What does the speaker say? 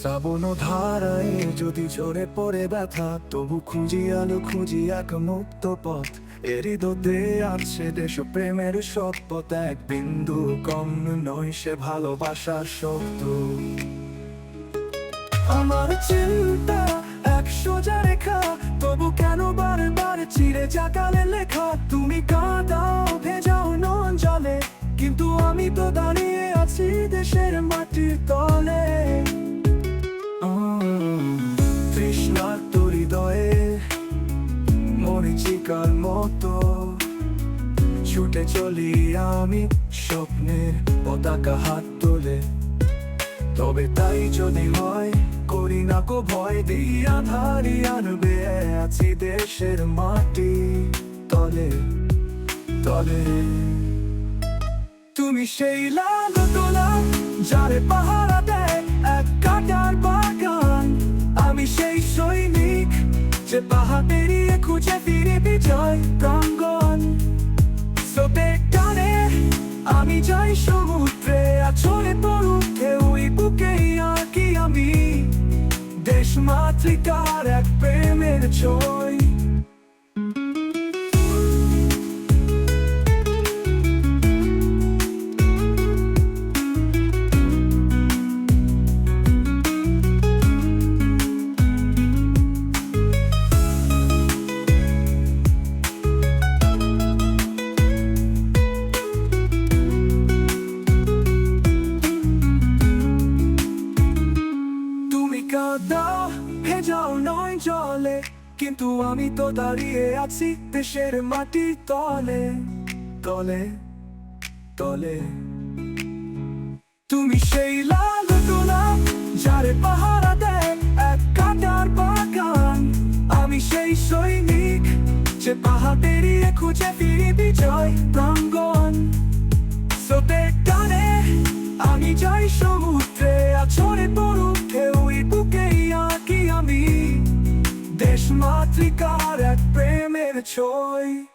শ্রাবণ ধারায় যদি ঝরে পড়ে ব্যথা, তবু খুঁজি আলো খুঁজি এক মুক্ত পথ। দেশ প্রেমের শপথ এক বিন্দু কম নয় সে ভালোবাসার আমার চিন্তা এক সোজা রেখা, তবু কেন বারবার চিড়ে জাগালে লেখা, তুমি কাঁদাও ভেজাও নন জলে, কিন্তু আমি তো দাঁড়িয়ে আছি দেশের মাটির তলে। মরিচিকার মতো। ছুটে চলি আমি স্বপ্নের পতাকা হাত তোলে। তবে তাই যদি হয়, করি না কো ভয় দিই আধারি আনবে। আছি দেশের মাটি তলে তলে। তুমি সেই লাল তোলা যারে পাহারা দেয়, এক কাটার বাগান। আমি সেই সৈনিক যে পাহাড় পেরিয়ে খুঁজে ফিরে বিজয় প্রাঙ্গন সোতে টানে আমি যাই সমুদ্রে আছড়ে পড়ুক ঢেউই বুকে আঁকি আমি? দেশ মাতৃকার এক প্রেমের ছয় কাঁদাও ভেজাও নয় জলে, কিন্তু আমি তো দাঁড়িয়ে আছি দেশের মাটির তলে তলে তলে। তুমি সেই লাল তোলা যারে পাহারা দেয় এক কাটার বাগান। আমি সেই সৈনিক যে পাহাড় পেরিয়ে খুঁজে ফিরি বিজয় প্রাঙ্গণ joy.